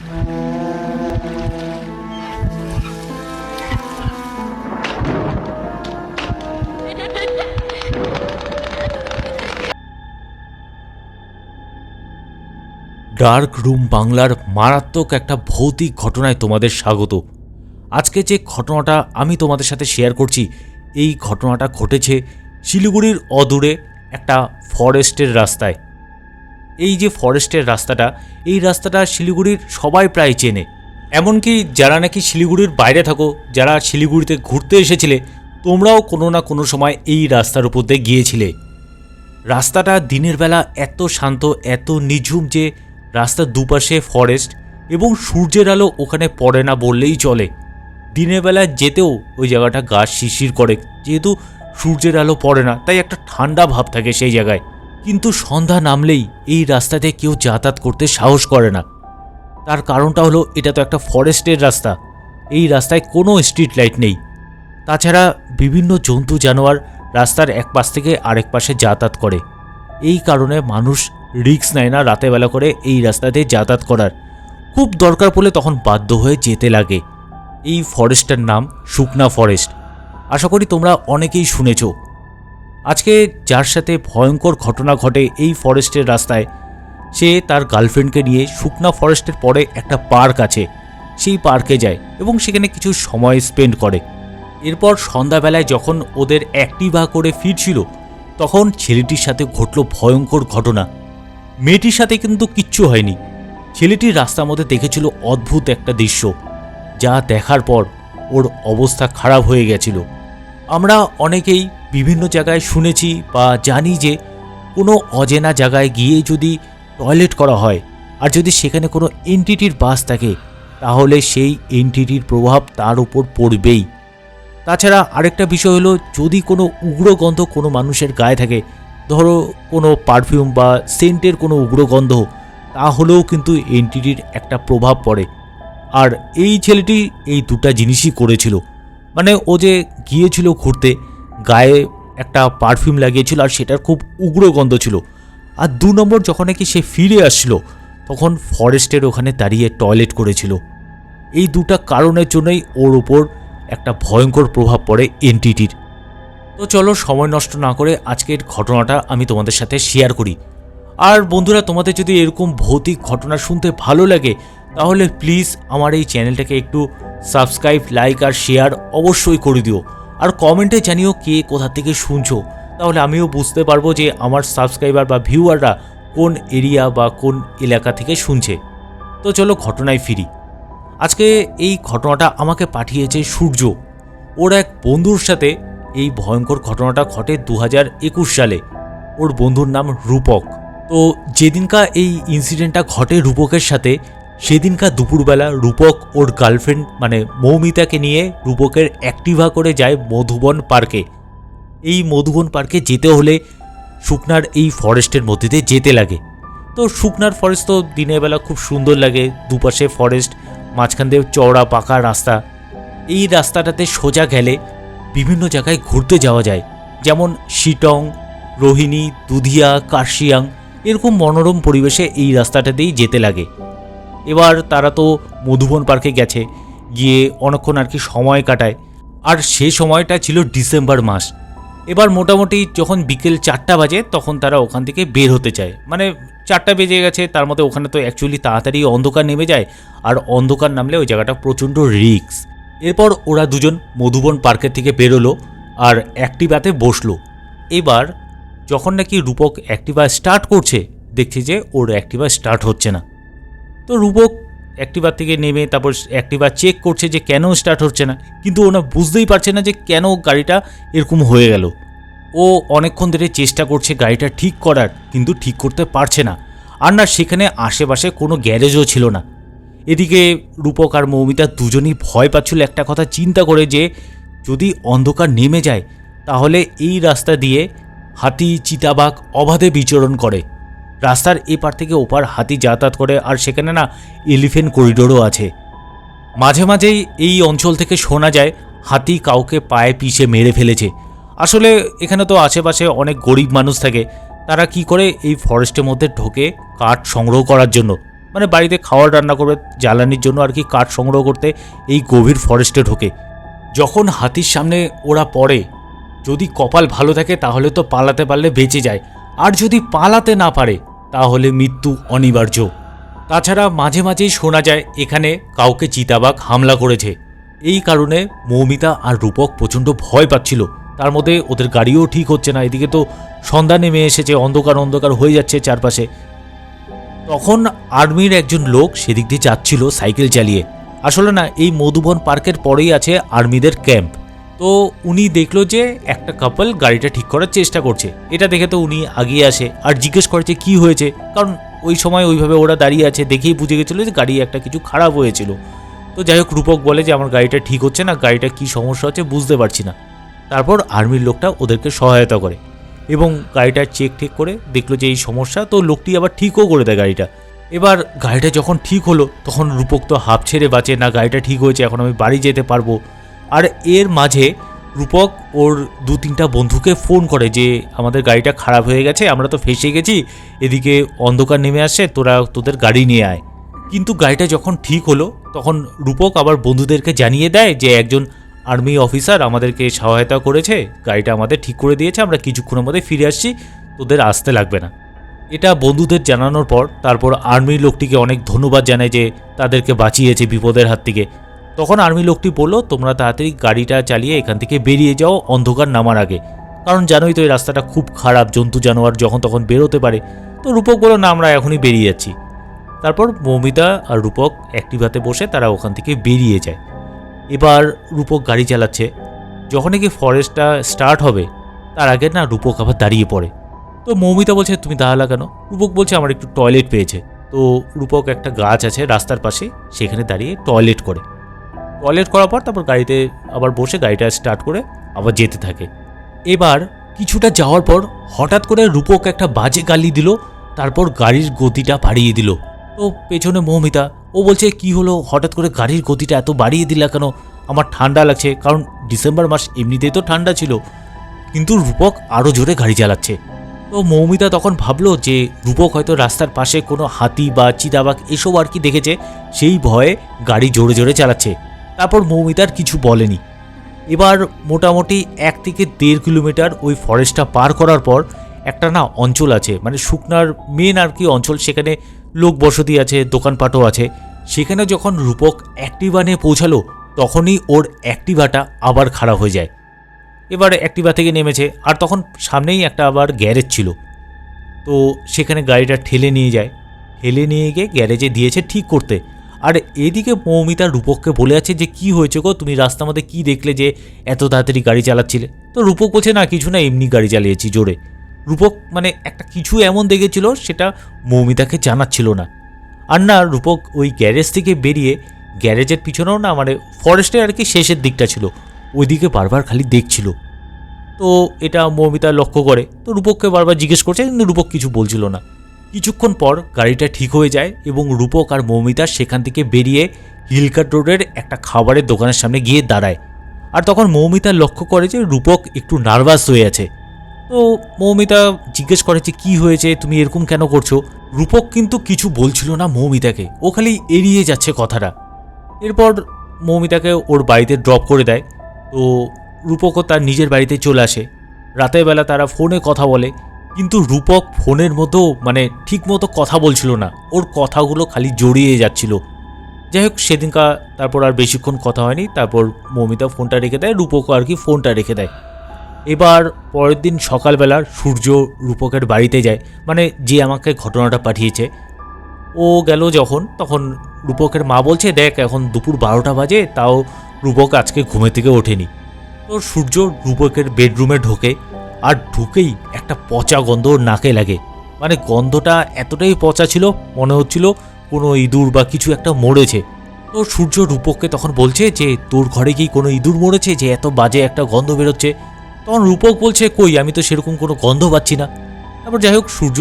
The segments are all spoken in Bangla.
ডার্ক রুম বাংলার মারাত্মক একটা ভৌতিক ঘটনায় তোমাদের স্বাগত। আজকে যে ঘটনাটা আমি তোমাদের সাথে শেয়ার করছি, এই ঘটনাটা ঘটেছে শিলিগুড়ির অদূরে একটা ফরেস্টের রাস্তায়। এই যে ফরেস্টের রাস্তাটা, এই রাস্তাটা শিলিগুড়ির সবাই প্রায় চেনে। এমনকি যারা নাকি শিলিগুড়ির বাইরে থাকো, যারা শিলিগুড়িতে ঘুরতে এসেছিলে, তোমরাও কোনো না কোনো সময় এই রাস্তার উপর দিয়ে গিয়েছিলে। রাস্তাটা দিনের বেলা এত শান্ত, এত নিঝুম যে রাস্তার দুপাশে ফরেস্ট এবং সূর্যের আলো ওখানে পড়ে না বললেই চলে। দিনের বেলা যেতেও ওই জায়গাটা গাছ শিশির করে, যেহেতু সূর্যের আলো পড়ে না, তাই একটা ঠান্ডা ভাব থাকে সেই জায়গায়। কিন্তু সন্ধ্যা নামলেই এই রাস্তাতে কেউ যাতায়াত করতে সাহস করে না। তার কারণটা হলো, এটা তো একটা ফরেস্টের রাস্তা। এই রাস্তায় কোনো স্ট্রিট লাইট নেই। তাছাড়া বিভিন্ন জন্তু জানোয়ার রাস্তার এক পাশ থেকে আরেক পাশে যাতায়াত করে। এই কারণে মানুষ রিক্স নেয় না রাতেবেলা করে এই রাস্তাতে যাতায়াত করার। খুব দরকার পড়লে তখন বাধ্য হয়ে যেতে লাগে। এই ফরেস্টের নাম শুকনা ফরেস্ট। আশা করি তোমরা অনেকেই শুনেছ। আজকে যার সাথে ভয়ঙ্কর ঘটনা ঘটে এই ফরেস্টের রাস্তায়, সে তার গার্লফ্রেন্ডকে নিয়ে শুকনা ফরেস্টের পরে একটা পার্ক আছে। সেই পার্কে যায় এবং সেখানে কিছু সময় স্পেন্ড করে। এরপর সন্ধ্যাবেলায় যখন ওদের অ্যাক্টিভা করে ফিরছিল, তখন ছেলেটির সাথে ঘটল ভয়ঙ্কর ঘটনা। মেয়েটির সাথে কিন্তু কিচ্ছু হয়নি। ছেলেটি রাস্তার মধ্যে দেখেছিল অদ্ভুত একটা দৃশ্য, যা দেখার পর ওর অবস্থা খারাপ হয়ে গেছিল। আমরা অনেকেই বিভিন্ন জায়গায় শুনেছি বা জানি যে কোনো অজেনা জায়গায় গিয়ে যদি টয়লেট করা হয় আর যদি সেখানে কোনো এনটিটির বাস থাকে, তাহলে সেই এনটিটির প্রভাব তার উপর পড়বেই। তাছাড়া আরেকটা বিষয় হলো, যদি কোনো উগ্র গন্ধ কোনো মানুষের গায়ে থাকে, ধরো কোনো পারফিউম বা সেন্টের কোনো উগ্র গন্ধ, তাহলেও কিন্তু এনটিটির একটা প্রভাব পড়ে। আর এই ছেলেটি এই দুটা জিনিসই করেছিল। মানে ও যে গিয়েছিল ঘুরতে, গায়ে একটা পারফিউম লাগিয়েছিল আর সেটার খুব উগ্র গন্ধ ছিল। আর দু নম্বর যখন নাকি সে ফিরে আসছিল তখন ফরেস্টের ওখানে দাঁড়িয়ে টয়লেট করেছিল। এই দুটা কারণের জন্যই ওর ওপর একটা ভয়ঙ্কর প্রভাব পড়ে এনটিটির। তো চলো, সময় নষ্ট না করে আজকের ঘটনাটা আমি তোমাদের সাথে শেয়ার করি। আর বন্ধুরা, তোমাদের যদি এরকম ভৌতিক ঘটনা শুনতে ভালো লাগে তাহলে প্লিজ আমার এই চ্যানেলটাকে একটু সাবস্ক্রাইব লাইক আর শেয়ার অবশ্যই করে দিও। আর কমেন্টে জানিও কে কোথা থেকে শুনছো। তাহলে আমিও বুঝতে পারব যে আমার সাবস্ক্রাইবার বা ভিউয়াররা কোন এরিয়া বা কোন এলাকা থেকে শুনছে। তো চলো ঘটনায় ফিরি। আজকে এই ঘটনাটা আমাকে পাঠিয়েছে সূর্য। ওর এক বন্ধুর সাথে এই ভয়ঙ্কর ঘটনাটা ঘটে দু সালে। ওর বন্ধুর নাম রূপক। তো যেদিনকা এই ইনসিডেন্টটা ঘটে রূপকের সাথে সেদিনকা দুপুরবেলা রূপক ওর গার্লফ্রেন্ড মানে মৌমিতাকে নিয়ে রূপকের অ্যাক্টিভা করে যায় মধুবন পার্কে এই মধুবন পার্কে যেতে হলে শুকনার এই ফরেস্টের মধ্যে দিয়ে যেতে লাগে। তো শুকনার ফরেস্ট তো দিনের বেলা খুব সুন্দর লাগে, দুপাশে ফরেস্ট মাঝখান দিয়ে চওড়া পাকা রাস্তা। এই রাস্তাটাতে সোজা গেলে বিভিন্ন জায়গায় ঘুরতে যাওয়া যায়। যেমন শিটং, রোহিণী, দুধিয়া, কার্শিয়াং, এরকম মনোরম পরিবেশে এই রাস্তাটাতেই যেতে লাগে। এবার তারা তো মধুবন পার্কে গেছে, গিয়ে অনেকক্ষণ আর কি সময় কাটায়। আর সে সময়টা ছিল ডিসেম্বর মাস। এবার মোটামুটি যখন বিকেল চারটা বাজে, তখন তারা ওখান থেকে বের হতে চায়। মানে চারটা বেজে গেছে, তার মধ্যে ওখানে তো অ্যাকচুয়ালি তাড়াতাড়ি অন্ধকার নেমে যায়, আর অন্ধকার নামলে ওই জায়গাটা প্রচণ্ড রিক্স এরপর ওরা দুজন মধুবন পার্কের থেকে বেরোলো আর অ্যাক্টিভাতে বসল। এবার যখন নাকি রূপক অ্যাক্টিভা স্টার্ট করছে, দেখছে যে ওর অ্যাক্টিভা স্টার্ট হচ্ছে না। তো রূপক অ্যাক্টিভার থেকে নেমে তারপর অ্যাক্টিভা চেক করছে যে কেন স্টার্ট হচ্ছে না। কিন্তু ওনা বুঝতেই পারছে না যে কেন গাড়িটা এরকম হয়ে গেল। ও অনেকক্ষণ ধরে চেষ্টা করছে গাড়িটা ঠিক করার, কিন্তু ঠিক করতে পারছে না। আর না, সেখানে আশেপাশে কোনো গ্যারেজও ছিল না। এদিকে রূপক আর মৌমিতা দুজনই ভয় পাচ্ছিল। একটা কথা চিন্তা করে যে যদি অন্ধকার নেমে যায়, তাহলে এই রাস্তা দিয়ে হাতি, চিতাবাঘ অবাধে বিচরণ করে। রাস্তার এপার থেকে ওপার হাতি যাতায়াত করে, আর সেখানে না এলিফেন্ট করিডোরও আছে। মাঝে মাঝেই এই অঞ্চল থেকে শোনা যায়, হাতি কাউকে পায়ে পিষে মেরে ফেলেছে। আসলে এখানে তো আশেপাশে অনেক গরিব মানুষ থাকে। তারা কি করে এই ফরেস্টের মধ্যে ঢোকে কাঠ সংগ্রহ করার জন্য? মানে বাড়িতে খাওয়ার, রান্না করবে, জ্বালানির জন্য আর কি কাঠ সংগ্রহ করতে এই গভীর ফরেস্টে ঢোকে। যখন হাতির সামনে ওরা পড়ে, যদি কপাল ভালো থাকে তাহলে তো পালাতে পারলে বেঁচে যায়। আর যদি পালাতে না পারে তাহলে মৃত্যু অনিবার্য। তাছাড়া মাঝে মাঝেই শোনা যায়, এখানে কাউকে চিতাবাঘ হামলা করেছে। এই কারণে মৌমিতা আর রূপক প্রচণ্ড ভয় পাচ্ছিল। তার মধ্যে ওদের গাড়িও ঠিক হচ্ছে না। এদিকে তো সন্ধ্যা নেমে এসেছে, অন্ধকার অন্ধকার হয়ে যাচ্ছে চারপাশে। তখন আর্মির একজন লোক সেদিক দিয়ে যাচ্ছিল সাইকেল চালিয়ে। আসলে না, এই মধুবন পার্কের পরেই আছে আর্মিদের ক্যাম্প। তো উনি দেখল যে একটা কাপল গাড়িটা ঠিক করার চেষ্টা করছে। এটা দেখে তো উনি আগিয়ে আসে আর জিজ্ঞেস করেছে কি হয়েছে? কারণ ওই সময় ওইভাবে ওরা দাঁড়িয়ে আছে দেখেই বুঝে গেছিল যে গাড়ি একটা কিছু খারাপ হয়েছিল। তো যাই হোক, রূপক বলে যে, আমার গাড়িটা ঠিক হচ্ছে না, গাড়িটা কি সমস্যা হচ্ছে বুঝতে পারছি না। তারপর আর্মির লোকটা ওদেরকে সহায়তা করে এবং গাড়িটা চেক ঠেক করে দেখল যে এই সমস্যা, তো লোকটি আবার ঠিকও করে দেয় গাড়িটা। এবার গাড়িটা যখন ঠিক হলো, তখন রূপক তো হাফ ছেড়ে বাঁচে, না, গাড়িটা ঠিক হয়েছে, এখন আমি বাড়ি যেতে পারব। আর এর মাঝে রূপক ওর দু তিনটা বন্ধুকে ফোন করে যে আমাদের গাড়িটা খারাপ হয়ে গেছে, আমরা তো ফেসে গেছি, এদিকে অন্ধকার নেমে আসছে, তোরা তোদের গাড়ি নিয়ে আয়। কিন্তু গাড়িটা যখন ঠিক হলো, তখন রূপক আবার বন্ধুদেরকে জানিয়ে দেয় যে একজন আর্মি অফিসার আমাদেরকে সহায়তা করেছে, গাড়িটা আমাদের ঠিক করে দিয়েছে, আমরা কিছুক্ষণের মধ্যে ফিরে আসছি, তোদের আসতে লাগবে না। এটা বন্ধুদের জানানোর পর তারপর আর্মির লোকটিকে অনেক ধন্যবাদ জানায় যে তাদেরকে বাঁচিয়েছে বিপদের হাত থেকে। তখন আর্মি লোকটি বলল, তোমরা তাড়াতাড়ি গাড়িটা চালিয়ে এখান থেকে বেরিয়ে যাও, অন্ধকার নামার আগে। কারণ জানোই তো এই রাস্তাটা খুব খারাপ, জন্তু জানোয়ার যখন তখন বেরোতে পারে। তো রূপক বলল, না, আমরা এখনই বেরিয়ে যাচ্ছি। তারপর মৌমিতা আর রূপক অ্যাক্টিভাতে বসে তারা ওখান থেকে বেরিয়ে যায়। এবার রূপক গাড়ি চালাচ্ছে। যখন কি ফরেস্টটা স্টার্ট হবে, তার আগে না রূপক আবার দাঁড়িয়ে পড়ে। তো মৌমিতা বলছে, তুমি দাঁড়ালা কেন? রূপক বলছে, আমার একটু টয়লেট পেয়েছে। তো রূপক একটা গাছ আছে রাস্তার পাশে, সেখানে দাঁড়িয়ে টয়লেট করে। টয়লেট করার পর তারপর গাড়িতে আবার বসে গাড়িটা স্টার্ট করে আবার যেতে থাকে। এবার কিছুটা যাওয়ার পর হঠাৎ করে রূপক একটা বাজে গালি দিল, তারপর গাড়ির গতিটা বাড়িয়ে দিল। তো পেছনে মৌমিতা, ও বলছে, কি হলো? হঠাৎ করে গাড়ির গতিটা এত বাড়িয়ে দিলা কেন? আমার ঠান্ডা লাগছে, কারণ ডিসেম্বর মাস এমনিতেই তো ঠান্ডা ছিল। কিন্তু রূপক আরও জোরে গাড়ি চালাচ্ছে। তো মৌমিতা তখন ভাবলো যে রূপক হয়তো রাস্তার পাশে কোনো হাতি বা চিতাবাঘ এসব আর কি দেখেছে, সেই ভয়ে গাড়ি জোরে জোরে চালাচ্ছে। তারপর মৌমিতার কিছু বলেনি। এবার মোটামুটি এক থেকে দেড় কিলোমিটার ওই ফরেস্টটা পার করার পর একটা না অঞ্চল আছে মানে শুকনার মেন আর কি অঞ্চল, সেখানে লোক বসতি আছে, দোকানপাটও আছে। সেখানে যখন রূপক অ্যাক্টিভা নিয়ে পৌঁছালো, তখনই ওর অ্যাক্টিভাটা আবার খারাপ হয়ে যায়। এবার অ্যাক্টিভা থেকে নেমেছে, আর তখন সামনেই একটা আবার গ্যারেজ ছিল। তো সেখানে গাড়িটা ঠেলে নিয়ে যায়। ঠেলে নিয়ে গিয়ে গ্যারেজে দিয়েছে ঠিক করতে। আর এদিকে মৌমিতা রূপককে বলে আছে যে, কি হয়েছে গো? তুমি রাস্তার মধ্যে কি দেখলে যে এত তাড়াতাড়ি গাড়ি চালাচ্ছিলে? তো রূপক বলছে, না, কিছু না, এমনি গাড়ি চালিয়েছি, জোরে। রূপক মানে একটা কিছু এমন দেখেছিল, সেটা মৌমিতাকে জানাচ্ছিল না। আর না, রূপক ওই গ্যারেজ থেকে বেরিয়ে গ্যারেজের পিছনেও না মানে ফরেস্টের আর কি শেষের দিকটা ছিল, ওইদিকে বারবার খালি দেখছিল। তো এটা মৌমিতা লক্ষ্য করে, তো রূপককে বারবার জিজ্ঞেস করছে, কিন্তু রূপক কিছু বলছিল না। কিছুক্ষণ পর গাড়িটা ঠিক হয়ে যায় এবং রূপক আর মৌমিতা সেখান থেকে বেরিয়ে হিলকাট রোডের একটা খাবারের দোকানের সামনে গিয়ে দাঁড়ায়। আর তখন মৌমিতা লক্ষ্য করে যে রূপক একটু নার্ভাস হয়ে আছে। তো মৌমিতা জিজ্ঞেস করে যে কী হয়েছে, তুমি এরকম কেন করছ? রূপক কিন্তু কিছু বলছিল না মৌমিতাকে। ও খালি এড়িয়ে যাচ্ছে কথাটা। এরপর মৌমিতাকে ওর বাড়িতে ড্রপ করে দেয়। তো রূপকও তার নিজের বাড়িতে চলে আসে। রাতের বেলা তারা ফোনে কথা বলে। কিন্তু রূপক ফোনের মতো মানে ঠিক মতো কথা বলছিল না। ওর কথাগুলো খালি জড়িয়ে যাচ্ছিল। যাই হোক, সেদিনকার তারপর আর বেশিক্ষণ কথা হয়নি। তারপর মৌমিতা ফোনটা রেখে দেয় রূপকও আর কি ফোনটা রেখে দেয়। এবার পরের দিন সকালবেলা সূর্য রূপকের বাড়িতে যায় মানে যে আমাকে ঘটনাটা পাঠিয়েছে। ও গেল যখন, তখন রূপকের মা বলছে, দেখ, এখন দুপুর বারোটা বাজে, তাও রূপক আজকে ঘুমে থেকে ওঠেনি। তো সূর্য রূপকের বেডরুমে ঢোকে আর ঢুকেই একটা পচা গন্ধ নাকে লাগে। মানে গন্ধটা এতটাই পচা ছিল, মনে হচ্ছিল কোনো ইঁদুর বা কিছু একটা মরেছে। তো সূর্য রূপককে তখন বলছে যে, তোর ঘরে কি কোনো ইঁদুর মরেছে যে এত বাজে একটা গন্ধ বেরোচ্ছে? তখন রূপক বলছে, কই, আমি তো সেরকম কোনো গন্ধ পাচ্ছি না। তারপর যাই হোক, সূর্য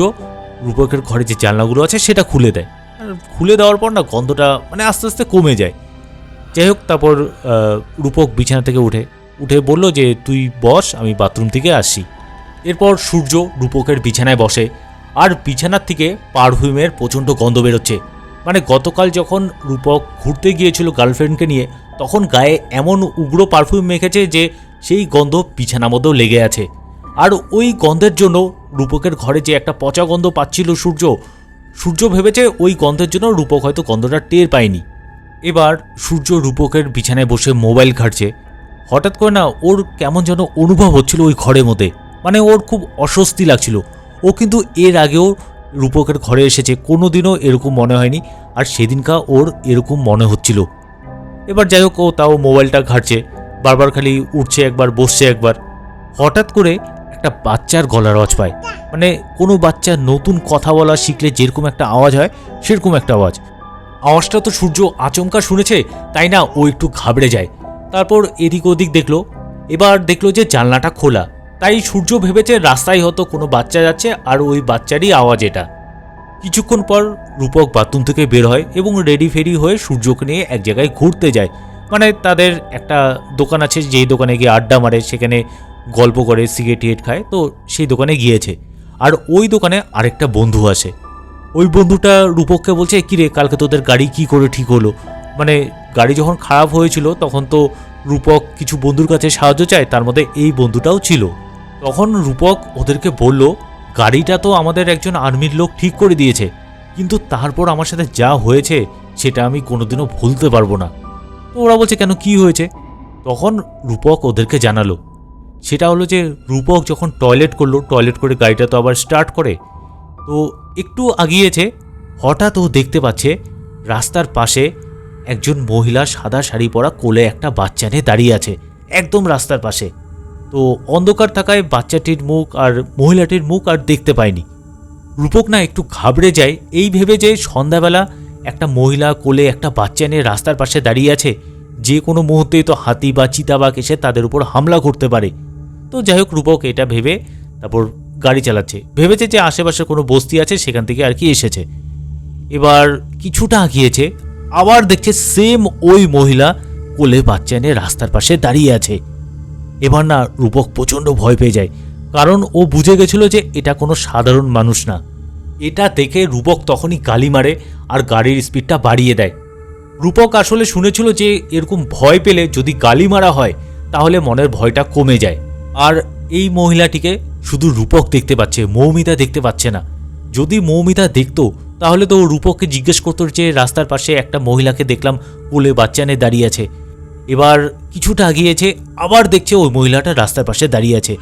রূপকের ঘরে যে জানলাগুলো আছে সেটা খুলে দেয়। আর খুলে দেওয়ার পর না গন্ধটা মানে আস্তে আস্তে কমে যায়। যাই হোক, তারপর রূপক বিছানা থেকে উঠে উঠে বলল যে, তুই বস, আমি বাথরুম থেকে আসি। এরপর সূর্য রূপকের বিছানায় বসে। আর বিছানার থেকে পারফিউমের প্রচণ্ড গন্ধ বেরোচ্ছে। মানে গতকাল যখন রূপক ঘুরতে গিয়েছিল গার্লফ্রেন্ডকে নিয়ে, তখন গায়ে এমন উগ্র পারফিউম মেখেছে যে, সেই গন্ধ বিছানা মধ্যেও লেগে আছে। আর ওই গন্ধের জন্য রূপকের ঘরে যে একটা পচা গন্ধ পাচ্ছিল সূর্য সূর্য ভেবেছে ওই গন্ধের জন্য রূপক হয়তো গন্ধটা টের পায়নি। এবার সূর্য রূপকের বিছানায় বসে মোবাইল ঘাটছে। হঠাৎ করে না ওর কেমন যেন অনুভব হচ্ছিল ওই ঘরের মধ্যে। মানে ওর খুব অস্বস্তি লাগছিল। ও কিন্তু এর আগেও রূপকের ঘরে এসেছে কোনো দিনও এরকম মনে হয়নি আর সেদিনকা ওর এরকম মনে হচ্ছিল। এবার যাই হোক, ও তাও মোবাইলটা ঘাটছে, বারবার খালি উঠছে একবার, বসছে একবার। হঠাৎ করে একটা বাচ্চার গলার আওয়াজ পায়। মানে কোনো বাচ্চা নতুন কথা বলা শিখলে যেরকম একটা আওয়াজ হয়, সেরকম একটা আওয়াজ। আওয়াজটা তো সূর্য আচমকা শুনেছে, তাই না ও একটু ঘাবড়ে যায়। তারপর এদিক ওদিক দেখল। এবার দেখল যে জানলাটা খোলা। তাই সূর্য ভেবেছে রাস্তায় হয়তো কোনো বাচ্চা যাচ্ছে আর ওই বাচ্চারই আওয়াজ এটা। কিছুক্ষণ পর রূপক বাথরুম থেকে বের হয় এবং রেডি ফেরি হয়ে সূর্যকে নিয়ে এক জায়গায় ঘুরতে যায়। মানে তাদের একটা দোকান আছে, যেই দোকানে গিয়ে আড্ডা মারে, সেখানে গল্প করে, সিগারেট টিগেট খায়, তো সেই দোকানে গিয়েছে। আর ওই দোকানে আরেকটা বন্ধু আসে। ওই বন্ধুটা রূপককে বলছে কি রে কালকে তোদের গাড়ি কি করে ঠিক হলো? মানে গাড়ি যখন খারাপ হয়েছিল, তখন তো রূপক কিছু বন্ধুর কাছে সাহায্য চায়, তার মধ্যে এই বন্ধুটাও ছিল। তখন রূপক ওদেরকে বলল, গাড়িটা তো আমাদের একজন আর্মির লোক ঠিক করে দিয়েছে, কিন্তু তারপর আমার সাথে যা হয়েছে, সেটা আমি কোনোদিনও ভুলতে পারব না। তো ওরা বলছে, কেন, কি হয়েছে? তখন রূপক ওদেরকে জানালো, সেটা হলো যে রূপক যখন টয়লেট করল, টয়লেট করে গাড়িটা তো আবার স্টার্ট করে, তো একটু আগিয়েছে, হঠাৎ ও দেখতে পাচ্ছে রাস্তার পাশে একজন মহিলা সাদা শাড়ি পরা কোলে একটা বাচ্চা নিয়ে দাঁড়িয়ে আছে, একদম রাস্তার পাশে। তো অন্ধকার থাকায় বাচ্চাটির মুখ আর মহিলাটির মুখ আর দেখতে পায়নি রূপক না একটু ঘাবড়ে যায়, এই ভেবে যে সন্ধ্যাবেলা একটা মহিলা কোলে একটা বাচ্চা নিয়ে রাস্তার পাশে দাঁড়িয়ে আছে, যে কোনো মুহূর্তেই তো হাতি বা চিতাবাঘ এসে তাদের উপর হামলা করতে পারে। তো যাই হোক, রূপক এটা ভেবে তারপর গাড়ি চালাচ্ছে। ভেবেছে যে আশেপাশে কোনো বস্তি আছে, সেখান থেকে আর কি এসেছে। এবার কিছুটা আগিয়েছে আবার দেখছে সেম ওই মহিলা কোলে বাচ্চা নিয়ে রাস্তার পাশে দাঁড়িয়ে আছে। এবার না রূপক প্রচণ্ড ভয় পেয়ে যায়, কারণ ও বুঝে গেছিল যে এটা কোনো সাধারণ মানুষ না। এটা দেখে রূপক তখনই গালি মারে আর গাড়ির স্পিডটা বাড়িয়ে দেয়। রূপক আসলে শুনেছিল যে এরকম ভয় পেলে যদি গালি মারা হয়, তাহলে মনের ভয়টা কমে যায়। আর এই মহিলাটিকে শুধু রূপক দেখতে পাচ্ছে, মৌমিতা দেখতে পাচ্ছে না। যদি মৌমিতা দেখতো তাহলে তো রূপককে জিজ্ঞেস করতো যে রাস্তার পাশে একটা মহিলাকে দেখলাম কোলে বাচ্চা নিয়ে দাঁড়িয়ে আছে। এবার কিছুটা আগিয়েছে, আবার দেখছে ওই মহিলাটা রাস্তার পাশে দাঁড়িয়ে আছে।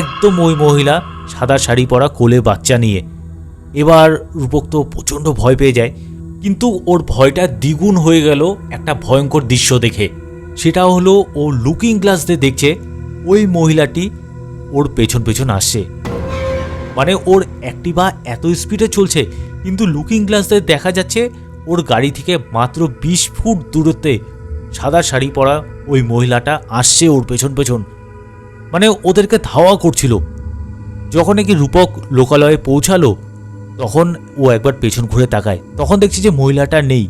একদম ওই মহিলা সাদা শাড়ি পরা কোলে বাচ্চা নিয়ে। এবার রূপক তো প্রচণ্ড ভয় পেয়ে যায়, কিন্তু ওর ভয়টা দ্বিগুণ হয়ে গেল একটা ভয়ঙ্কর দৃশ্য দেখে। সেটা হলো ও লুকিং গ্লাস দিয়ে দেখছে ওই মহিলাটি ওর পেছন পেছন আসছে। মানে ওর অ্যাক্টিভা এত স্পিডে চলছে কিন্তু লুকিং গ্লাস দেখা যাচ্ছে ওর গাড়ি থেকে মাত্র বিশ ফুট দূরত্বে সাদা শাড়ি পরা ওই মহিলাটা আসছে ওর পেছন পেছন। মানে ওদেরকে ধাওয়া করছিল। যখন নাকি রূপক লোকালয়ে পৌঁছালো, তখন ও একবার পেছন ঘুরে তাকায়। তখন দেখছি যে মহিলাটা নেই।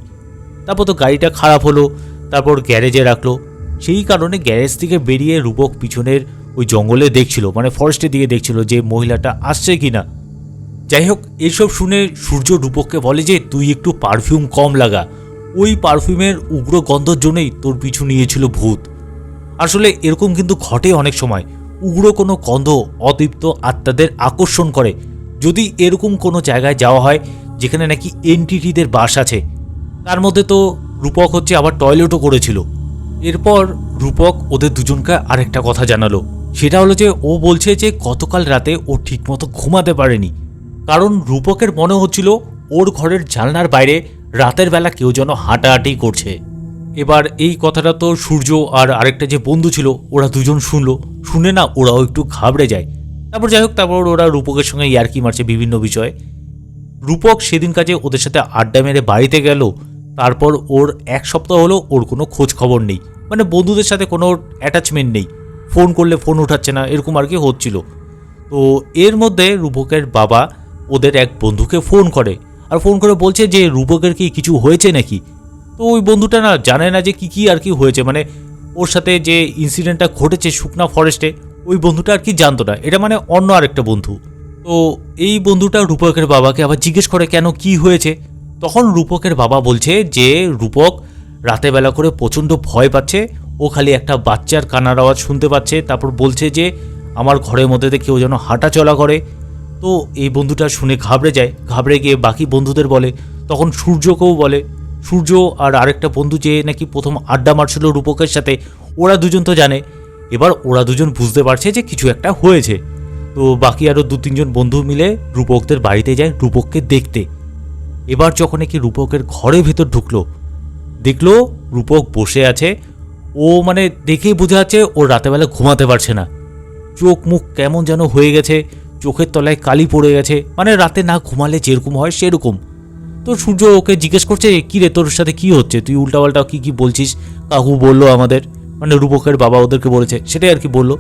তারপর তো গাড়িটা খারাপ হলো, তারপর গ্যারেজে রাখল। সেই কারণে গ্যারেজ থেকে বেরিয়ে রূপক পিছনের ওই জঙ্গলে দেখছিল মানে ফরেস্টের দিকে দেখছিল যে মহিলাটা আসছে কি না যাই হোক এসব শুনে সূর্য রূপককে বলে যে, তুই একটু পারফিউম কম লাগা। ওই পারফিউমের উগ্র গন্ধর জন্যই তোর পিছু নিয়েছিল ভূত। আসলে এরকম কিন্তু ঘটে অনেক সময়। উগ্র কোনো গন্ধ অতৃপ্ত আত্মাদের আকর্ষণ করে। যদি এরকম কোনো জায়গায় যাওয়া হয়, যেখানে নাকি এনটিটিদের বাস আছে, তার মধ্যে তো রূপক হচ্ছে আবার টয়লেটও করেছিল। এরপর রূপক ওদের দুজনকে আরেকটা কথা জানালো। সেটা হলো যে, ও বলছে যে, গতকাল রাতে ও ঠিকমতো ঘুমাতে পারেনি। কারণ রূপকের মনে হচ্ছিল ওর ঘরের জানলার বাইরে রাতের বেলা কেউ যেন হাঁটাহাঁটি করছে। এবার এই কথাটা তো সূর্য আর আরেকটা যে বন্ধু ছিল, ওরা দুজন শুনলো। শুনে না ওরাও একটু ঘাবড়ে যায়। তারপর যাই হোক, তারপর ওরা রূপকের সঙ্গে ইয়ার্কি মারছে বিভিন্ন বিষয়ে। রূপক সেদিন কাজে ওদের সাথে আড্ডা মেরে বাড়িতে গেল। তারপর ওর এক সপ্তাহ হলো ওর কোনো খোঁজ খবর নেই। মানে বন্ধুদের সাথে কোনো অ্যাটাচমেন্ট নেই। ফোন করলে ফোন উঠাচ্ছে না, এরকম আর কি হচ্ছিল। তো এর মধ্যে রূপকের বাবা ওদের এক বন্ধুকে ফোন করে। আর ফোন করে বলছে যে, রূপকের কি কিছু হয়েছে নাকি? তো ওই বন্ধুটা না জানে না যে কি কি আর কি হয়েছে। মানে ওর সাথে যে ইনসিডেন্টটা ঘটেছে শুকনা ফরেস্টে ওই বন্ধুটা আর কি জানতো না। এটা মানে অন্য আরেকটা বন্ধু। তো এই বন্ধুটা রূপকের বাবাকে আবার জিজ্ঞেস করে, কেন কি হয়েছে? তখন রূপকের বাবা বলছে যে, রূপক রাতে বেলা করে প্রচণ্ড ভয় পাচ্ছে। ও খালি একটা বাচ্চার কান্নার আওয়াজ শুনতে পাচ্ছে। তারপর বলছে যে, আমার ঘরের মধ্যে কেউ যেন হাঁটা চলা করে। তো এই বন্ধুটা শুনে ঘাবড়ে যায়। ঘাবড়ে গিয়ে বাকি বন্ধুদের বলে, তখন সূর্যকেও বলে, সূর্য আর আরেকটা বন্ধু যে নাকি প্রথম আড্ডা মারছিল রূপকের সাথে, ওরা দুজন তো জানে। এবার ওরা দুজন বুঝতে পারছে যে কিছু একটা হয়েছে। তো বাকি আরও দু তিনজন বন্ধু মিলে রূপকদের বাড়িতে যায় রূপককে দেখতে। এবার যখন নাকি রূপকের ঘরের ভেতর ঢুকলো, দেখল রূপক বসে আছে। ও মানে দেখেই বোঝা যাচ্ছে ও রাতেবেলা ঘুমাতে পারছে না। চোখ মুখ কেমন যেন হয়ে গেছে। চোখের তলায় কালি পড়ে গেছে। মানে রাতে না ঘুমালে যেরকম হয় সেরকম। তো সূর্য ওকে জিজ্ঞেস করছে, কি রে, তোর সাথে কি হচ্ছে? তুই উল্টাপাল্টা কি কি বলছিস? কাকু বলল আমাদের। মানে রূপকের বাবা ওদেরকে বলেছে, সেটাই আর কি বলল।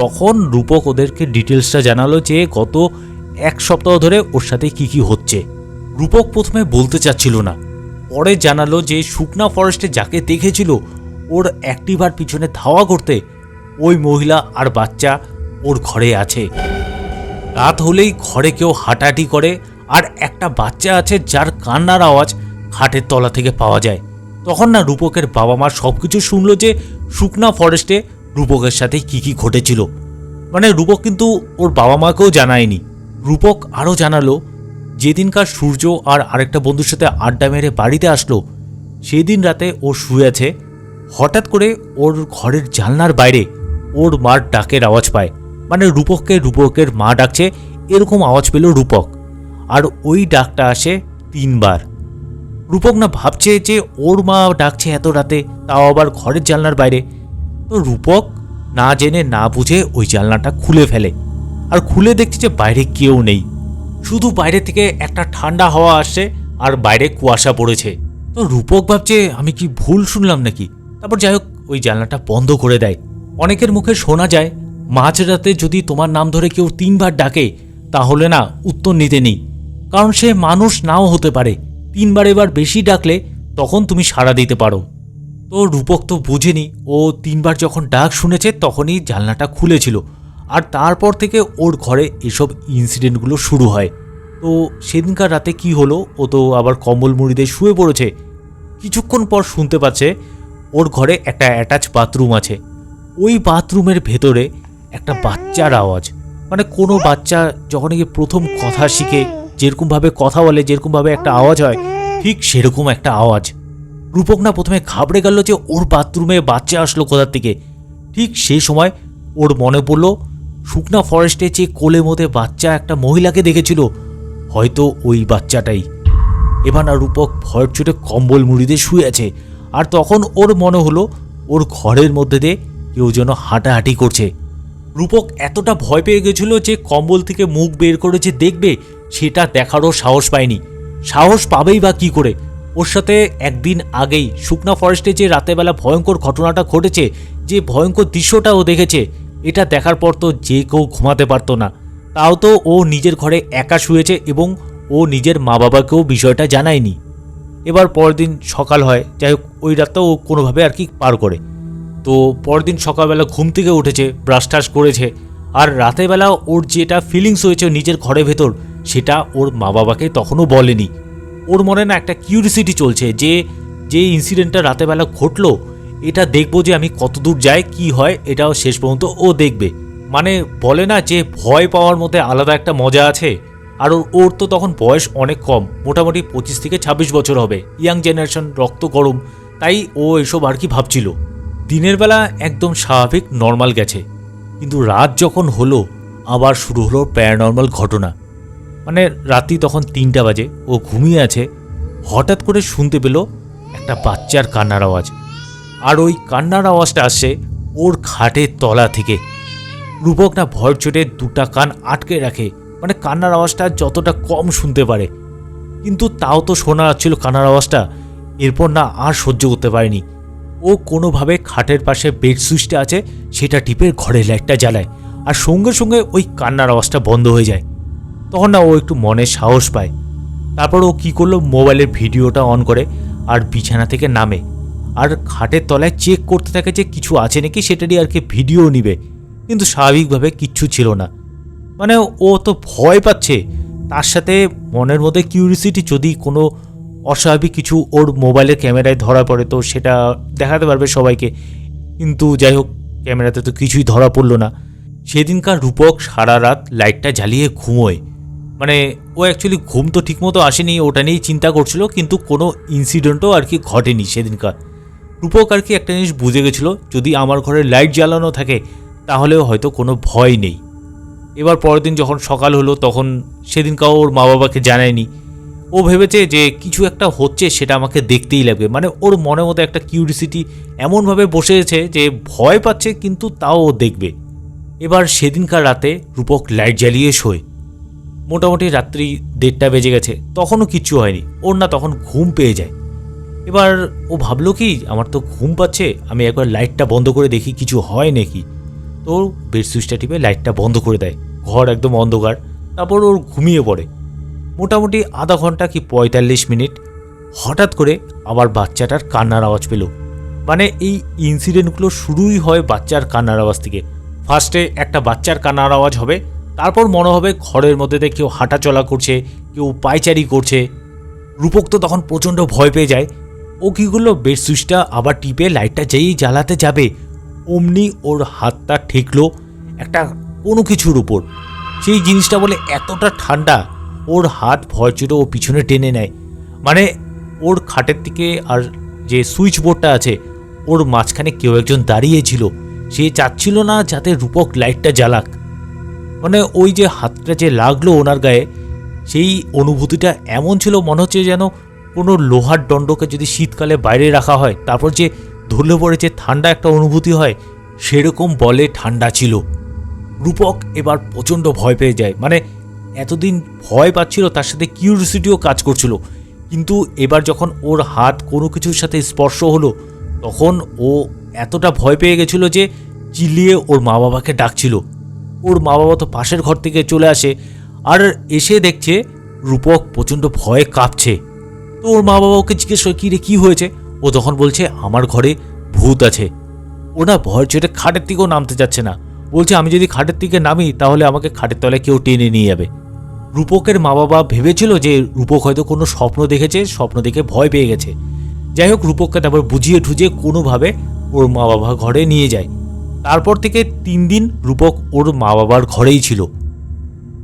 তখন রূপক ওদেরকে ডিটেলসটা জানালো যে গত এক সপ্তাহ ধরে ওর সাথে কি কি হচ্ছে। রূপক প্রথমে বলতে চাচ্ছিল না। পরে জানালো যে শুকনা ফরেস্টে যাকে দেখেছিল, ওর অ্যাক্টিভার পিছনে ধাওয়া করতে ওই মহিলা আর বাচ্চা ওর ঘরে আছে। রাত হলেই ঘরে কেউ হাঁটাহাঁটি করে, আর একটা বাচ্চা আছে যার কান্নার আওয়াজ খাটের তলা থেকে পাওয়া যায়। তখন না রূপকের বাবা মা সব কিছু শুনলো যে শুকনা ফরেস্টে রূপকের সাথে কি কি ঘটেছিল। মানে রূপক কিন্তু ওর বাবা মাকেও জানায়নি। রূপক আরও জানালো, যেদিনকার সূর্য আর আরেকটা বন্ধুর সাথে আড্ডা মেরে বাড়িতে আসলো, সেদিন রাতে ও শুয়ে আছে। হঠাৎ করে ওর ঘরের জানলার বাইরে ওর মার ডাকের আওয়াজ পায়। মানে রূপককে রূপকের মা ডাকছে, এরকম আওয়াজ পেল রূপক। আর ওই ডাকটা আসে তিনবার। রূপক না ভাবছে যে ওর মা ডাকছে এত রাতে, তাও আবার ঘরের জানলার বাইরে। তো রূপক না জেনে না বুঝে ওই জানলাটা খুলে ফেলে। আর খুলে দেখছে যে বাইরে কেউ নেই। শুধু বাইরে থেকে একটা ঠান্ডা হাওয়া আসছে আর বাইরে কুয়াশা পড়েছে। তো রূপক ভাবছে, আমি কি ভুল শুনলাম নাকি? তারপর যাই হোক, ওই জানলাটা বন্ধ করে দেয়। অনেকের মুখে শোনা যায় মাঝরাতে যদি তোমার নাম ধরে কেউ তিনবার ডাকে, তাহলে না উত্তর নিতে নেই। কারণ সে মানুষ নাও হতে পারে। তিনবার এবার বেশি ডাকলে তখন তুমি সাড়া দিতে পারো। তো রূপক তো বুঝেনি। ও তিনবার যখন ডাক শুনেছে, তখনই জানলাটা খুলেছিল। আর তারপর থেকে ওর ঘরে এসব ইনসিডেন্টগুলো শুরু হয়। তো সেদিনকার রাতে কি হলো? ও তো আবার কম্বল মুড়িতে শুয়ে পড়েছে। কিছুক্ষণ পর শুনতে পাচ্ছে, ওর ঘরে একটা অ্যাটাচ বাথরুম আছে। ওই বাথরুমের ভেতরে একটা বাচ্চার আওয়াজ। মানে কোনো বাচ্চা যখন গিয়ে প্রথম কথা শিখে যেরকমভাবে কথা বলে যেরকমভাবে একটা আওয়াজ হয়, ঠিক সেরকম একটা আওয়াজ। রূপক না প্রথমে ঘাবড়ে গেল যে ওর বাথরুমে বাচ্চা আসলো কোথার থেকে। ঠিক সেই সময় ওর মনে পড়ল, শুকনা ফরেস্টে যে কোলে মধ্যে বাচ্চা একটা মহিলাকে দেখেছিল, হয়তো ওই বাচ্চাটাই। এবার না রূপক ভয়ের চোটে কম্বল মুড়িতে শুয়ে আছে। আর তখন ওর মনে হলো, ওর ঘরের মধ্যে দিয়ে কেউ যেন হাঁটাহাঁটি করছে। রূপক এতটা ভয় পেয়ে গেছিল যে কম্বল থেকে মুখ বের করে যে দেখবে, সেটা দেখারও সাহস পায়নি। সাহস পাবেই বা কি করে? ওর সাথে একদিন আগেই শুকনা ফরেস্টে যে রাতেবেলা ভয়ঙ্কর ঘটনাটা ঘটেছে, যে ভয়ঙ্কর দৃশ্যটা ও দেখেছে, এটা দেখার পর তো যে কেউ ঘুমাতে পারতো না। তাও তো ও নিজের ঘরে একা শুয়েছে এবং ও নিজের মা বাবাকেও বিষয়টা জানায়নি। এবার পরদিন সকাল হয়, যাই হোক, ওই রাতটা ও কোনোভাবে আর কি পার করে। তো পরদিন সকালবেলা ঘুম থেকে উঠেছে ব্রাশ টাশ করেছে আর রাতেবেলা ওর যেটা ফিলিংস হয়েছে নিজের ঘরের ভেতর, সেটা ওর মা বাবাকে তখনও বলেনি। ওর মনে না একটা কিউরিসিটি চলছে যে যে ইনসিডেন্টটা রাতেবেলা ঘটলো, এটা দেখব যে আমি কতদূর যাই, কি হয়, এটাও শেষ পর্যন্ত ও দেখবে। মানে বলে না যে ভয় পাওয়ার মধ্যে আলাদা একটা মজা আছে। আর ওর তো তখন বয়স অনেক কম, মোটামুটি পঁচিশ থেকে ছাব্বিশ বছর হবে। ইয়াং জেনারেশন, রক্ত গরম, তাই ও এসব আর কি ভাবছিল। দিনের বেলা একদম স্বাভাবিক নর্মাল গেছে। কিন্তু রাত যখন হলো, আবার শুরু হলো প্যারানর্মাল ঘটনা। মানে রাত্রি তখন তিনটা বাজে, ও ঘুমিয়ে আছে। হঠাৎ করে শুনতে পেল একটা বাচ্চার কান্নার আওয়াজ। আর ওই কান্নার আওয়াজটা আসছে ওর খাটের তলা থেকে। রূপক না ভয়ের চোটে দুটা কান আটকে রাখে। মানে কান্নার আওয়াজটা যতটা কম শুনতে পারে। কিন্তু তাও তো শোনা যাচ্ছিল কান্নার আওয়াজটা। এরপর না আর সহ্য করতে পারেনি। ও কোনোভাবে খাটের পাশে বেড সুইচটা আছে, সেটা টিপের ঘরের লাইটটা জ্বালায় আর সঙ্গে সঙ্গে ওই কান্নার আওয়াজটা বন্ধ হয়ে যায়। তখন না ও একটু মনে সাহস পায়। তারপর ও কী করল মোবাইলের ভিডিওটা অন করে আর বিছানা থেকে নামে। আর খাটের তলায় চেক করতে থাকে যে কিছু আছে নাকি সেটারই আর কি ভিডিও নিবে। কিন্তু স্বাভাবিকভাবে কিচ্ছু ছিল না। মানে ও তো ভয় পাচ্ছে। তার সাথে মনের মধ্যে কিউরিসিটি যদি কোনো অস্বাভাবিক কিছু ওর মোবাইলের ক্যামেরায় ধরা পড়ে, তো সেটা দেখাতে পারবে সবাইকে। কিন্তু যাই হোক ক্যামেরাতে তো কিছুই ধরা পড়ল না। সেদিনকার রূপক সারা রাত লাইটটা জ্বালিয়ে ঘুমোয়। মানে ও অ্যাকচুয়ালি ঘুম তো ঠিকমতো আসেনি, ওটা নিয়েই চিন্তা করছিল, কিন্তু কোনো ইনসিডেন্টও আর কি ঘটেনি সেদিনকার। রূপক আর কি একটা জিনিস বুঝে গেছিল, যদি আমার ঘরে লাইট জ্বালানো থাকে, তাহলেও হয়তো কোনো ভয় নেই। এবার পরের দিন যখন সকাল হলো, তখন সেদিনকাও ওর মা বাবাকে জানায়নি। ও ভেবেছে যে কিছু একটা হচ্ছে সেটা আমাকে দেখতেই লাগবে। মানে ওর মনের মধ্যে একটা কিউরিসিটি এমনভাবে বসেছে যে ভয় পাচ্ছে কিন্তু তাও ও দেখবে। এবার সেদিনকার রাতে রূপক লাইট জ্বালিয়ে শোয়। মোটামুটি রাত্রি দেড়টা বেজে গেছে, তখনও কিচ্ছু হয়নি। ওর না তখন ঘুম পেয়ে যায়। এবার ও ভাবলো কি, আমার তো ঘুম পাচ্ছে, আমি একবার লাইটটা বন্ধ করে দেখি কিছু হয় নাকি? তো বেড সুইচটা টিপে লাইটটা বন্ধ করে দেয়। ঘর একদম অন্ধকার। তারপর ওর ঘুমিয়ে পড়ে। মোটামুটি আধা ঘণ্টা কি পঁয়তাল্লিশ মিনিট। হঠাৎ করে আবার বাচ্চাটার কান্নার আওয়াজ পেল। মানে এই ইনসিডেন্টগুলো শুরুই হয় বাচ্চার কান্নার আওয়াজ থেকে। ফার্স্টে একটা বাচ্চার কান্নার আওয়াজ হবে, তারপর মনে হবে ঘরের মধ্যে দিয়ে কেউ হাঁটা চলা করছে, কেউ পায়চারি করছে। রূপক তো তখন প্রচণ্ড ভয় পেয়ে যায়। ও কী করল? বেড সুইচটা আবার টিপে লাইটটা যেই জ্বালাতে যাবে, অমনি ওর হাতটা ঠেকলো একটা কোনো কিছুর উপর। সেই জিনিসটা বলে এতটা ঠান্ডা ওর হাত ছিল ও পিছনে টেনে নেয়। মানে ওর খাটের থেকে আর যে সুইচ বোর্ডটা আছে, ওর মাঝখানে কেউ একজন দাঁড়িয়েছিল সে চাচ্ছিল না যাতে রূপক লাইটটা জ্বালাক। মানে ওই যে হাতটা যে লাগল ওনার গায়ে, সেই অনুভূতিটা এমন ছিল মনে হচ্ছে যেন কোনো লোহার দণ্ডকে যদি শীতকালে বাইরে রাখা হয়, তারপর যে ধরলে পড়ে যে ঠান্ডা একটা অনুভূতি হয়, সেরকম বলে ঠান্ডা ছিল। রূপক এবার প্রচণ্ড ভয় পেয়ে যায়। মানে এতদিন ভয় পাচ্ছিল, তার সাথে কিউরিসিটিও কাজ করছিল। কিন্তু এবার যখন ওর হাত কোনো কিছুর সাথে স্পর্শ হলো, তখন ও এতটা ভয় পেয়ে গেছিল যে চিল্লিয়ে ওর মা বাবাকে ডাকছিল। ওর মা বাবা তো পাশের ঘর থেকে চলে আসে আর এসে দেখছে রূপক প্রচণ্ড ভয়ে কাঁপছে। তো ওর মা বাবা ওকে জিজ্ঞেস করে, কী রে, কী হয়েছে? ও তখন বলছে, আমার ঘরে ভূত আছে। ও না ভয়ের চোটে খাটের দিকেও নামতে যাচ্ছে না। বলছে, আমি যদি খাটের দিকে নামি, তাহলে আমাকে খাটের তলায় কেউ টেনে নিয়ে যাবে। রূপকের মা বাবা ভেবেছিল যে রূপক হয়তো কোনো স্বপ্ন দেখেছে, স্বপ্ন দেখে ভয় পেয়ে গেছে। যাই হোক, রূপককে তারপর বুঝিয়ে ঠুজিয়ে কোনোভাবে ওর মা বাবা ঘরে নিয়ে যায়। তারপর থেকে তিন দিন রূপক ওর মা বাবার ঘরেই ছিল।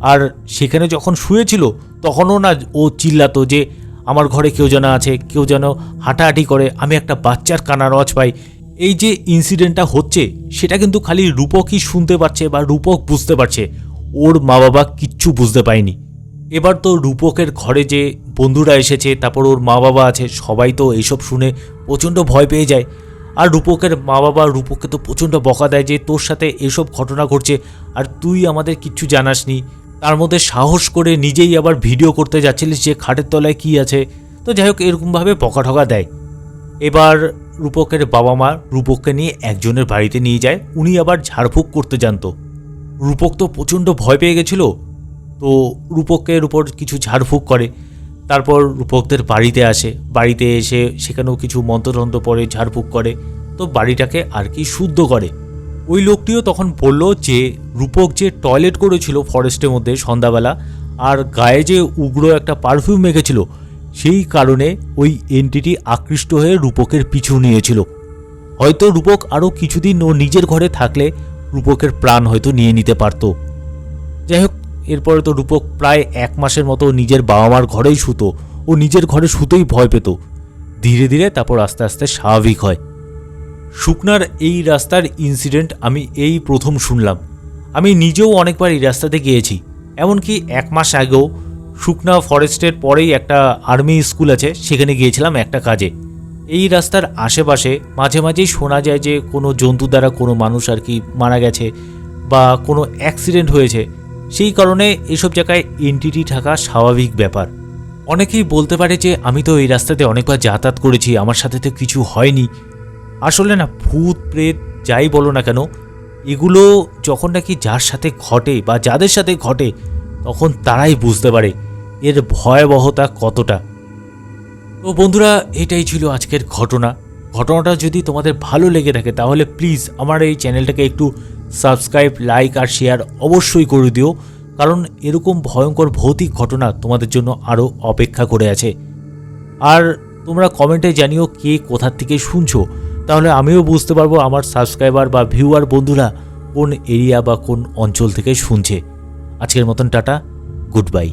আর সেখানে যখন শুয়েছিল, তখনও না ও চিল্লাতো যে, আমার ঘরে কেউ যেন আছে, কেউ যেন হাঁটাহাঁটি করে, আমি একটা বাচ্চার কানার আওয়াজ পাই। এই যে ইনসিডেন্টটা হচ্ছে, সেটা কিন্তু খালি রূপকই শুনতে পারছে বা রূপক বুঝতে পারছে। ওর মা বাবা কিচ্ছু বুঝতে পায়নি এবার তো রূপকের ঘরে যে বন্ধুরা এসেছে, তারপর ওর মা বাবা আছে, সবাই তো এইসব শুনে প্রচণ্ড ভয় পেয়ে যায়। আর রূপকের মা বাবা রূপককে তো প্রচণ্ড বকা দেয় যে, তোর সাথে এসব ঘটনা ঘটছে আর তুই আমাদের কিচ্ছু জানাসনি। তার মধ্যে সাহস করে নিজেই আবার ভিডিও করতে যাচ্ছিলিস যে, খাটের তলায় কী আছে? তো যাই হোক, এরকমভাবে বকা ঠকা দেয়। এবার রূপকের বাবা মা রূপককে নিয়ে একজনের বাড়িতে নিয়ে যায়, উনি আবার ঝাড়ফুঁক করতে জানতো। রূপক তো প্রচণ্ড ভয় পেয়ে গেছিল। তো রূপকের উপর কিছু ঝাড়ফুঁক করে। তারপর রূপকদের বাড়িতে আসে। বাড়িতে এসে সেখানেও কিছু মন্ত্রতন্ত্র পরে ঝাড়ফুঁক করে। তো বাড়িটাকে আর কি শুদ্ধ করে। ওই লোকটিও তখন বলল যে, রূপক যে টয়লেট করেছিল ফরেস্টের মধ্যে সন্ধ্যাবেলা, আর গায়ে যে উগ্র একটা পারফিউম মেখেছিল, সেই কারণে ওই এন্টিটি আকৃষ্ট হয়ে রূপকের পিছু নিয়েছিল। হয়তো রূপক আরও কিছুদিন ও নিজের ঘরে থাকলে রূপকের প্রাণ হয়তো নিয়ে নিতে পারতো। যাই হোক এরপরে তো রূপক প্রায় এক মাসের মতো নিজের বাবা মার ঘরেই শুতো ও নিজের ঘরে শুতেই ভয় পেত। ধীরে ধীরে তারপর আস্তে আস্তে স্বাভাবিক হয়। শুকনার এই রাস্তার ইনসিডেন্ট আমি এই প্রথম শুনলাম। আমি নিজেও অনেকবার এই রাস্তাতে গিয়েছি। এমনকি এক মাস আগেও শুকনা ফরেস্টের পরেই একটা আর্মি স্কুল আছে, সেখানে গিয়েছিলাম একটা কাজে। এই রাস্তার আশেপাশে মাঝে মাঝেই শোনা যায় যে কোনো জন্তু দ্বারা কোনো মানুষ আর কি মারা গেছে বা কোনো অ্যাক্সিডেন্ট হয়েছে। সেই কারণে এসব জায়গায় এন্টিটি থাকা স্বাভাবিক ব্যাপার। অনেকেই বলতে পারে যে, আমি তো এই রাস্তাতে অনেকবার যাতায়াত করেছি, আমার সাথে তো কিছু হয়নি। আসলে না, ভূত, প্রেত, যাই বলো না কেন, এগুলো যখন নাকি যার সাথে ঘটে বা যাদের সাথে ঘটে, তখন তারাই বুঝতে পারে এর ভয়াবহতা কতটা। তো বন্ধুরা, এটাই ছিল আজকের ঘটনা। ঘটনাটা যদি তোমাদের ভালো লেগে থাকে, তাহলে প্লিজ আমার এই চ্যানেলটাকে একটু সাবস্ক্রাইব লাইক আর শেয়ার অবশ্যই করে দিও। কারণ এরকম ভয়ঙ্কর ভৌতিক ঘটনা তোমাদের জন্য আরও অপেক্ষা করে আছে। আর তোমরা কমেন্টে জানিও কে কোথার থেকে শুনছো। তাহলে আমিও বুঝতে পারব আমার সাবস্ক্রাইবার বা ভিউয়ার বন্ধুরা কোন এরিয়া বা কোন অঞ্চল থেকে শুনছে। আজকের মতন টাটা গুড বাই